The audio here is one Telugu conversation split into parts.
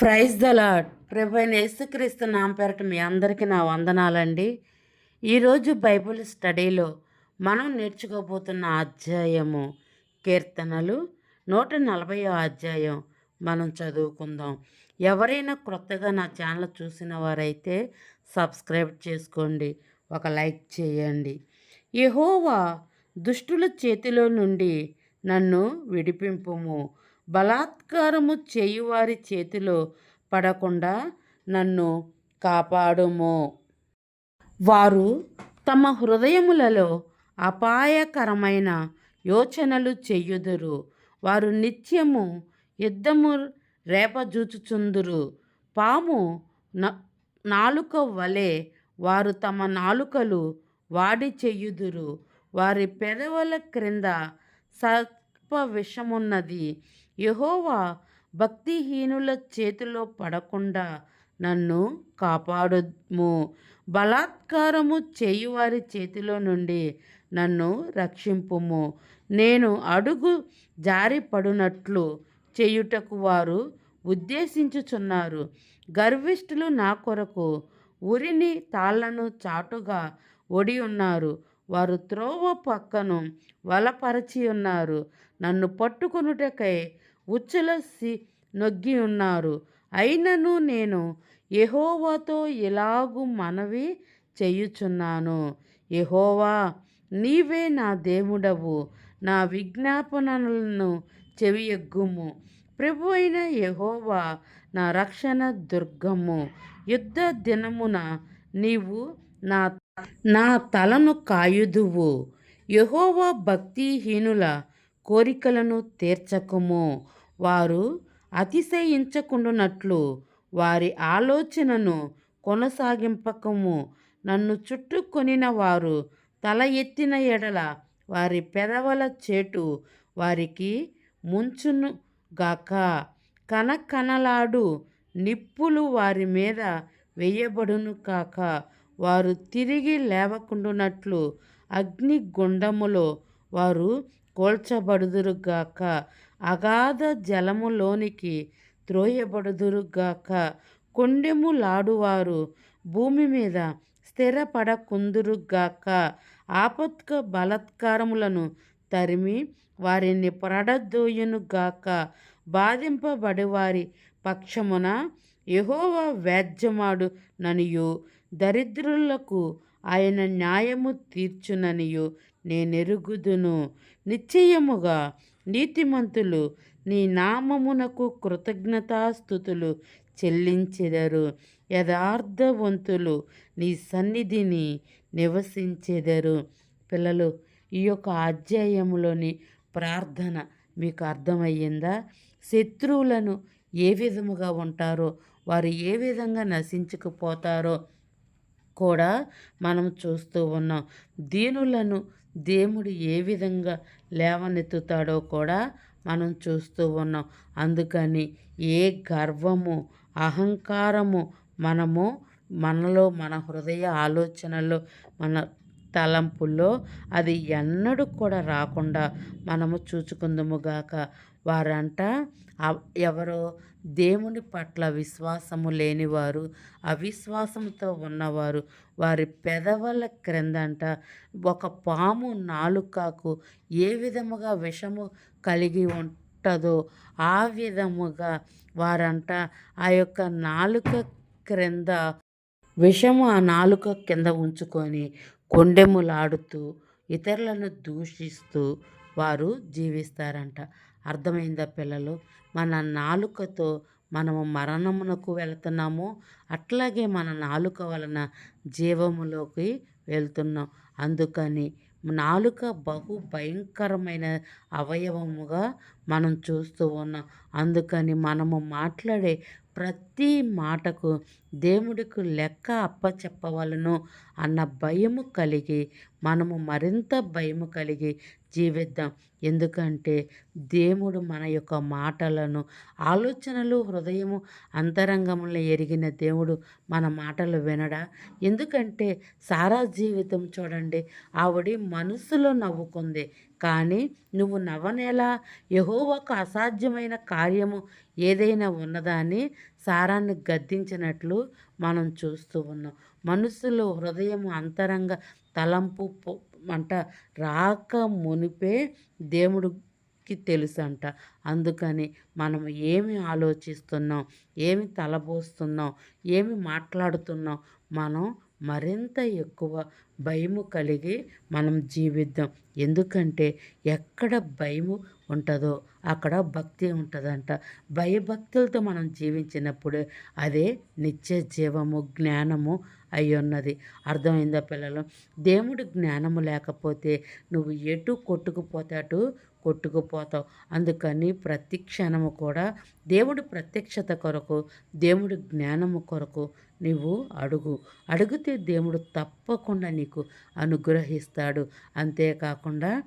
ప్రైజ్ ద లాడ్ ప్రభు అయిన యేసుక్రీస్తు నామపేరట మీ అందరికీ నా వందనాలండి. ఈరోజు బైబిల్ స్టడీలో మనం నేర్చుకోబోతున్న అధ్యాయము కీర్తనలు. నూట నలభై అధ్యాయం మనం చదువుకుందాం. ఎవరైనా క్రొత్తగా నా ఛానల్ చూసిన వారైతే సబ్స్క్రైబ్ చేసుకోండి. ఒక లైక్ చేయండి. యహోవా దుష్టుల చేతిలో నుండి నన్ను విడిపింపుము. బలాత్కారము చేయువారి చేతిలో పడకుండా నన్ను కాపాడుము. వారు తమ హృదయములలో అపాయకరమైన యోచనలు చెయ్యుదురు వారు నిత్యము యుద్ధము రేపజూచుచుందురు. పాము న- నాలుక వలె వారు తమ నాలుకలు వాడి చెయ్యుదురు వారి పెదవుల క్రింద సర్ప విషమున్నది. యహోవా భక్తిహీనుల చేతిలో పడకుండా నన్ను కాపాడుము. బలాత్కారము చేయువారి చేతిలో నుండి నన్ను రక్షింపుము. నేను అడుగు జారిపడునట్లు చేయుటకు వారు ఉద్దేశించుచున్నారు. గర్విష్ఠులు నా కొరకు ఉరిని తాళ్ళను చాటుగా ఒడి ఉన్నారు. వారు త్రోవ పక్కను వలపరచి ఉన్నారు. నన్ను పట్టుకొనుటకై ఉచ్చులసి నొగ్గి ఉన్నారు అయినను నేను యహోవాతో ఇలాగు మనవి చేయుచున్నాను. యహోవా నీవే నా దేవుడవు. నా విజ్ఞాపనలను చెవియొగ్గుము. ప్రభు అయిన యహోవా నా రక్షణ దుర్గము. యుద్ధ దినమున నీవు నా నా తలను కాయుదువు. యహోవా భక్తిహీనుల కోరికలను తీర్చకము. వారు అతిశయించకుండునట్లు వారి ఆలోచనను కొనసాగింపకము. నన్ను చుట్టుకొనిన వారు తల ఎత్తిన ఎడల వారి పెదవుల చేటు వారికి ముంచును గాక. కనకనలాడు నిప్పులు వారి మీద వేయబడును కాక. వారు తిరిగి లేవకుండునట్లు అగ్నిగుండములో వారు కోల్చబడుదురుగాక అగాధ జలములోనికి త్రోయబడుదురుగాక. కొండెములాడువారు భూమి మీద స్థిరపడకుందురుగాక. ఆపత్క బలత్కారములను తరిమి వారిని పడదోయునుగాక బాధింపబడి వారి పక్షమున యెహోవా వేద్యమాడు ననియు. దరిద్రులకు ఆయన న్యాయము తీర్చుననియు. నేనెరుగుదును. నిశ్చయముగా నీతిమంతులు నీ నామమునకు కృతజ్ఞతాస్థుతులు చెల్లించెదరు. యథార్థవంతులు నీ సన్నిధిని నివసించెదరు. పిల్లలు ఈ యొక్క అధ్యాయంలోని ప్రార్థన మీకు అర్థమయ్యిందా? శత్రువులను ఏ విధముగా ఉంటారో వారు ఏ విధంగా నశించుకుపోతారో కూడా మనం చూస్తూ ఉన్నాం. దీనులను దేవుడు ఏ విధంగా లేవనెత్తుతాడో కూడా మనం చూస్తూ ఉన్నాం. అందుకని ఏ గర్వము అహంకారము మనము మనలో మన హృదయ ఆలోచనలో మన తలంపుల్లో అది ఎన్నడూ కూడా రాకుండా మనము చూచుకుందుముగాక వారంట అవ్- ఎవరో దేవుని పట్ల విశ్వాసము లేనివారు అవిశ్వాసంతో ఉన్నవారు వారి పెదవుల క్రిందంట ఒక పాము నాలుకకు ఏ విధముగా విషము కలిగి ఉంటుందో ఆ విధముగా వారంట ఆ యొక్క నాలుక క్రింద విషము ఆ నాలుక కింద ఉంచుకొని కొండెములాడుతూ ఇతరులను దూషిస్తూ వారు జీవిస్తారంట. అర్థమైందా పిల్లలు? మన నాలుకతో మనము మరణమునకు వెళుతున్నాము. అట్లాగే మన నాలుక వలన జీవములోకి వెళ్తున్నాం. అందుకని నాలుక బహు భయంకరమైన అవయవముగా మనం చూస్తూ ఉన్నాం. అందుకని మనము మాట్లాడే ప్రతి మాటకు దేవుడికి లెక్క అప్పచెప్పవలను అన్న భయము కలిగి మనము మరింత భయము కలిగి జీవిద్దాం. ఎందుకంటే దేవుడు మన యొక్క మాటలను ఆలోచనలు హృదయము అంతరంగంలో ఎరిగిన దేవుడు మన మాటలు వినడా? ఎందుకంటే సారా జీవితం చూడండి ఆవిడ మనసులో నవ్వుకుంది. కానీ నువ్వు నవ్వనేలా? యెహోవాకు అసాధ్యమైన కార్యము ఏదైనా ఉన్నదా అని సారాన్ని గద్దించినట్లు మనం చూస్తూ ఉన్నాం. మనసులో హృదయము అంతరంగ తలంపు అంట రాక మునిపే దేవుడికి తెలుసు అంట అందుకని మనం ఏమి ఆలోచిస్తున్నాం? ఏమి తలపోస్తున్నాం ఏమి మాట్లాడుతున్నాం? మనం మరింత ఎక్కువ భయము కలిగి మనం జీవిద్దాం. ఎందుకంటే ఎక్కడ భయము ఉంటుందో అక్కడ భక్తి ఉంటుందంట. భయభక్తులతో మనం జీవించినప్పుడే అదే నిత్య జీవము జ్ఞానము అయి ఉన్నది అర్థమైందా పిల్లలు? దేవుడి జ్ఞానము లేకపోతే నువ్వు ఎటు కొట్టుకుపోతే అటు కొట్టుకుపోతావు. అందుకని ప్రతి క్షణము కూడా దేవుడి ప్రత్యక్షత కొరకు దేవుడి జ్ఞానము కొరకు నువ్వు అడుగు. అడిగితే దేవుడు తప్పకుండా నీకు అనుగ్రహిస్తాడు. అంతేకాకుండా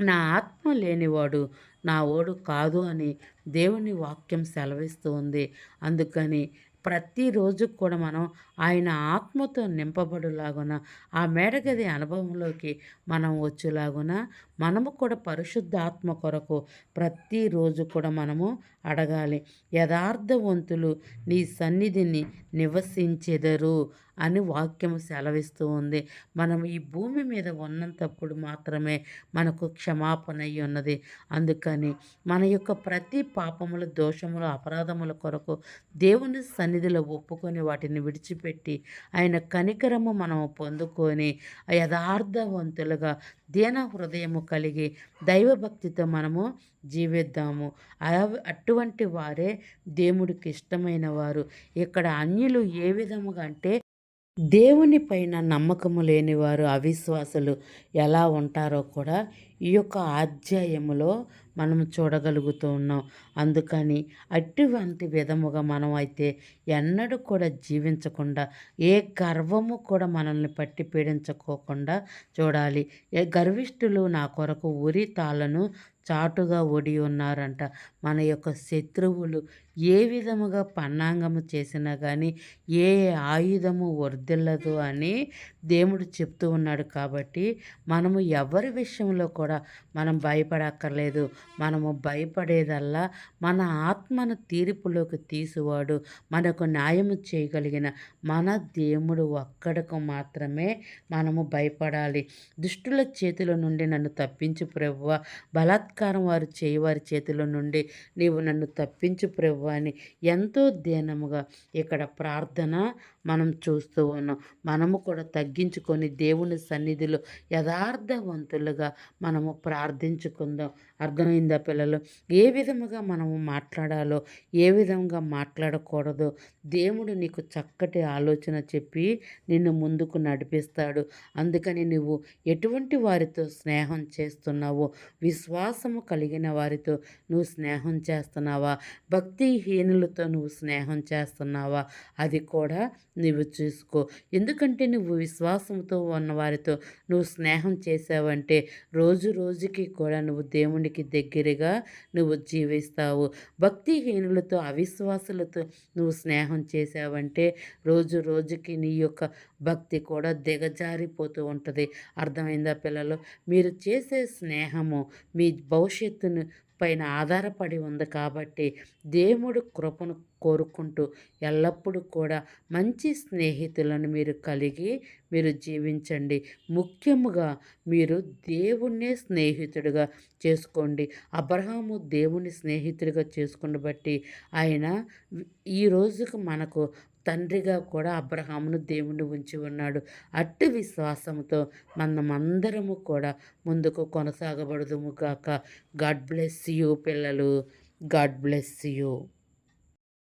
నా ఆత్మ లేనివాడు నా ఓడు కాదు అని దేవుని వాక్యం సెలవిస్తూ ఉంది. అందుకని ప్రతిరోజు కూడా మనం ఆయన ఆత్మతో నింపబడులాగున ఆ మేడగది అనుభవంలోకి మనం వచ్చేలాగున మనము కూడా పరిశుద్ధ ఆత్మ కొరకు ప్రతిరోజు కూడా మనము అడగాలి. యథార్థవంతులు నీ సన్నిధిని నివసించెదరు అని వాక్యం సెలవిస్తూ ఉంది. మనం ఈ భూమి మీద ఉన్నంతప్పుడు మాత్రమే మనకు క్షమాపణ అయి ఉన్నది. అందుకని మన యొక్క ప్రతి పాపములు దోషములు అపరాధముల కొరకు దేవుని సన్నిధిలో ఒప్పుకొని వాటిని విడిచిపెట్టి ఆయన కనికరము మనము పొందుకొని యథార్థవంతులుగా దీన హృదయము కలిగి దైవభక్తితో మనము జీవిద్దాము. అటువంటి వారే దేవుడికి ఇష్టమైన వారు. ఇక్కడ అన్యులు ఏ విధముగా అంటే దేవుని పైన నమ్మకము లేనివారు అవిశ్వాసులు ఎలా ఉంటారో కూడా ఈ యొక్క అధ్యాయములో మనం చూడగలుగుతూ ఉన్నాం. అందుకని అటువంటి విధముగా మనం అయితే ఎన్నడూ కూడా జీవించకుండా ఏ గర్వము కూడా మనల్ని పట్టి పీడించుకోకుండా చూడాలి. ఏ గర్విష్ఠులు నా కొరకు ఉరి తాళ్ళను చాటుగా ఒడి ఉన్నారంట. మన యొక్క శత్రువులు ఏ విధముగా పన్నాంగము చేసినా కానీ ఏ ఆయుధము వర్ధిల్లదు అని దేవుడు చెప్తూ ఉన్నాడు కాబట్టి మనము ఎవరి విషయంలో కూడా మనం భయపడక్కర్లేదు. మనము భయపడేదల్లా మన ఆత్మను తీర్పులోకి తీసివాడు. మనకు న్యాయము చేయగలిగిన మన దేవుడు ఒక్కడకు మాత్రమే మనము భయపడాలి. దుష్టుల చేతుల నుండి నన్ను తప్పించు ప్రభువ. బలాత్కారం వారు చేయవారి చేతిలో నుండి నీవు నన్ను తప్పించు ప్రభు అని ఎంతో దీనముగా ఇక్కడ ప్రార్థన మనం చూస్తూ ఉన్నాం. మనము కూడా తగ్గించుకొని దేవుని సన్నిధిలో యథార్థవంతులుగా మనము ప్రార్థించుకుందాం. అర్థమైందా పిల్లలు? ఏ విధముగా మనము మాట్లాడాలో ఏ విధంగా మాట్లాడకూడదో దేవుడు నీకు చక్కటి ఆలోచన చెప్పి నిన్ను ముందుకు నడిపిస్తాడు. అందుకని నువ్వు ఎటువంటి వారితో స్నేహం చేస్తున్నావో విశ్వాసము కలిగిన వారితో నువ్వు స్నేహం చేస్తున్నావా? భక్తిహీనులతో నువ్వు స్నేహం చేస్తున్నావా? అది కూడా నువ్వు చూసుకో. ఎందుకంటే నువ్వు విశ్వాసంతో ఉన్న వారితో నువ్వు స్నేహం చేసావంటే రోజు రోజుకి కూడా నువ్వు దేవునికి దగ్గరగా నువ్వు జీవిస్తావు. భక్తిహీనులతో అవిశ్వాసులతో నువ్వు స్నేహం చేసావంటే రోజు రోజుకి నీ యొక్క భక్తి కూడా దిగజారిపోతూ ఉంటుంది. అర్థమైందా పిల్లలు? మీరు చేసే స్నేహము మీ భవిష్యత్తును పైన ఆధారపడి ఉంది కాబట్టి దేవుడు కృపను కోరుకుంటూ ఎల్లప్పుడూ కూడా మంచి స్నేహితులను మీరు కలిగి మీరు జీవించండి. ముఖ్యముగా మీరు దేవుణ్ణే స్నేహితుడిగా చేసుకోండి. అబ్రహాము దేవుని స్నేహితుడిగా చేసుకుని బట్టి ఆయన ఈ రోజుకు మనకు తండ్రిగా కూడా అబ్రహామును దేవుని ఉంచి ఉన్నాడు. అట్టి విశ్వాసంతో మనమందరము కూడా ముందుకు కొనసాగబడదుము కాక గాడ్ బ్లెస్ యూ పిల్లలు. God bless you.